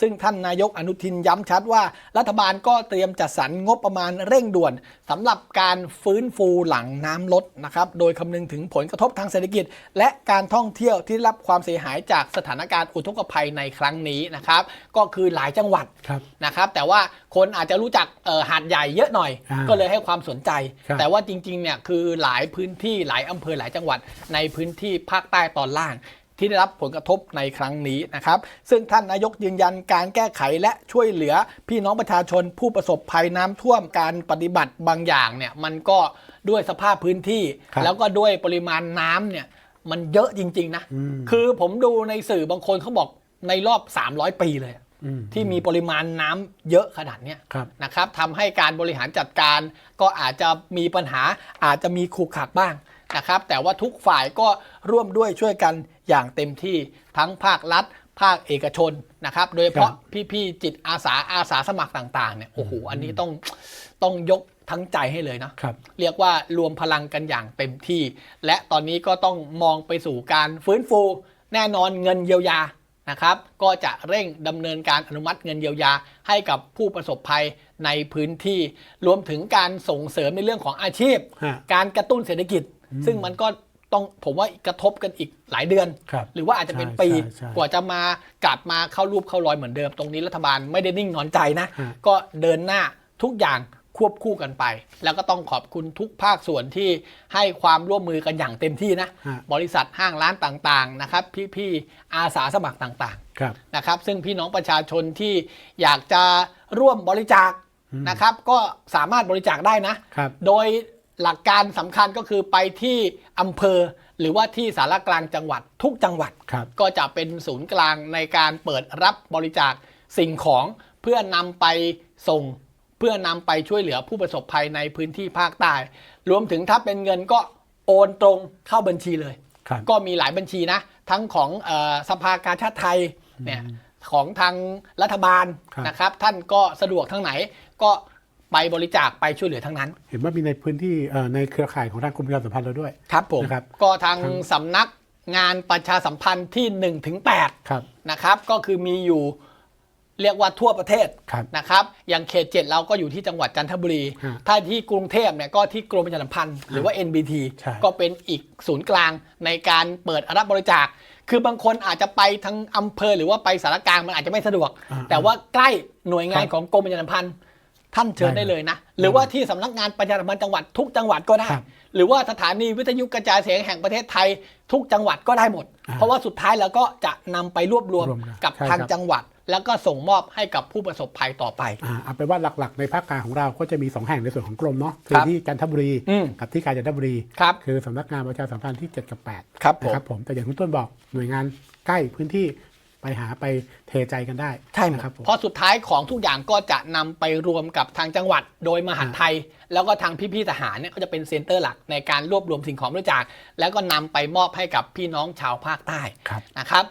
ซึ่งท่านนายกอนุทินย้ำชัดว่า รัฐบาลก็เตรียมจัดสรรงบประมาณเร่งด่วนสำหรับการฟื้นฟูหลังน้ำลดนะครับ โดยคำนึงถึงผลกระทบทางเศรษฐกิจ และการท่องเที่ยวที่ได้รับความเสียหายจากสถานการณ์อุทกภัยในครั้งนี้นะครับ ก็คือหลายจังหวัดครับนะครับ แต่ว่าคนอาจจะรู้จักเอ่อหาดใหญ่เยอะหน่อยอ่าก็เลยให้ความสนใจครับแต่ว่าจริงๆเนี่ยคือหลายพื้นที่หลายอำเภอหลายจังหวัดในพื้นที่ภาคใต้ตอนล่าง ที่ได้รับผลกระทบในครั้งนี้นะครับ ซึ่งท่านนายกยืนยันการแก้ไขและช่วยเหลือพี่น้องประชาชนผู้ประสบภัยน้ำท่วมการปฏิบัติบางอย่างเนี่ยมันก็ด้วยสภาพพื้นที่ครับแล้วก็ด้วยปริมาณน้ำเนี่ยมันเยอะจริง ๆ นะอืมคือผมดูในสื่อบางคนเขาบอกในรอบ 300 ปีเลยอะอืมที่มีปริมาณน้ำเยอะขนาดเนี้ยครับนะครับทำให้การบริหารจัดการก็อาจจะมีปัญหาอาจจะมีขูกขักบ้าง นะครับ แต่ว่าทุกฝ่ายก็ร่วมด้วยช่วยกันอย่างเต็มที่ทั้งภาครัฐ ภาคเอกชนนะครับ โดยเฉพาะพี่ๆจิตอาสาอาสาสมัครต่างๆเนี่ยโอ้โหอันนี้ต้องต้องยกทั้งใจให้เลยนะครับเรียกว่ารวมพลังกันอย่างเต็มที่ และตอนนี้ก็ต้องมองไปสู่การฟื้นฟู แน่นอนเงินเยียวยานะครับ ก็จะเร่งดำเนินการอนุมัติเงินเยียวยาให้กับผู้ประสบภัยในพื้นที่ รวมถึงการส่งเสริมในเรื่องของอาชีพฮะการกระตุ้นเศรษฐกิจ ซึ่งมันก็ต้องผมว่ากระทบกันอีกหลายเดือนครับหรือว่าอาจจะเป็นใช่ปีใช่ใช่กว่าจะมากลับมาเข้ารูปเข้ารอยเหมือนเดิมตรงนี้รัฐบาลไม่ได้นิ่งนอนใจนะฮะก็เดินหน้าทุกอย่างควบคู่กันไป แล้วก็ต้องขอบคุณทุกภาคส่วนที่ให้ความร่วมมือกันอย่างเต็มที่นะฮะบริษัทห้างร้านต่างๆนะครับ พี่ๆอาสาสมัครต่างครับๆนะครับซึ่งพี่น้องประชาชนที่อยากจะร่วมบริจาคนะครับ ก็สามารถบริจาคได้นะครับโดย หลักการสำคัญก็คือไปที่อำเภอ หรือว่าที่สารกลางจังหวัดทุกจังหวัดครับก็จะเป็นศูนย์กลางในการเปิดรับบริจาคสิ่งของเพื่อนำไปส่งเพื่อนำไปช่วยเหลือผู้ประสบภัยในพื้นที่ภาคใต้ รวมถึงถ้าเป็นเงินก็โอนตรงเข้าบัญชีเลยครับก็มีหลายบัญชีนะ ทั้งของเออสภากาชาติไทยเนี่ยของทางรัฐบาลครับนะครับ ท่านก็สะดวกทั้งไหนก็ ไปบริจาคไปช่วยเหลือทั้งนั้น เห็นว่ามีในพื้นที่เอ่อในเครือข่ายของทางกรมประชาสัมพันธ์เราด้วย ครับผม นะครับก็ทางสำนักงานประชาสัมพันธ์ที่ 1 ถึง8ครับนะครับ ก็คือมีอยู่เรียกว่าทั่วประเทศครับนะครับ อย่างเขตเจ็ดเราก็อยู่ที่จังหวัดจันทบุรี ฮะถ้าที่กรุงเทพเนี่ยก็ที่กรมประชาสัมพันธ์หรือว่า NBT ใช่ ก็เป็นอีกศูนย์กลางในการเปิดรับบริจาค คือบางคนอาจจะไปทั้งอำเภอหรือว่าไปสารกลางมันอาจจะไม่สะดวกอ่าแต่ว่าใกล้หน่วยงานครับของกรมประชาสัมพันธ์ ท่านเชิญได้ได้เลยนะ หรือว่าที่สำนักงานประชาสัมพันธ์จังหวัดทุกจังหวัดก็ได้ครับหรือว่าสถานีวิทยุกระจายเสียงแห่งประเทศไทย ทุกจังหวัดก็ได้หมดอ่าเพราะว่าสุดท้ายแล้วก็จะนำไปรวบรวมรวมกันกับใช่ทางครับจังหวัด แล้วก็ส่งมอบให้กับผู้ประสบภัยต่อไปอ่าเอาไปนว่าหลักๆ ในภาคกลางของเราก็จะมี 2 แห่งในส่วนของกรมเนาะคืครัอบที่จันทบุรีอืมกับที่กาญจนบุรีครับคือสำนักงานประชาสัมพันธ์ที่ 7 กับ8ครับผมนะครับผมแต่อย่างคุณต้นบอกหน่วยงานใกล้พื้นที่ ไปหาไปเทใจกันได้ใช่ไหมนะครับผมเพราะสุดท้ายของทุกอย่างก็จะนำไปรวมกับทางจังหวัด โดยมหาดไทย แล้วก็ทางพี่ๆทหารเนี่ยก็จะเป็นเซ็นเตอร์หลักในการรวบรวมสิ่งของบริจาคแล้วก็นำไปมอบให้กับพี่น้องชาวภาคใต้ครับนะครับ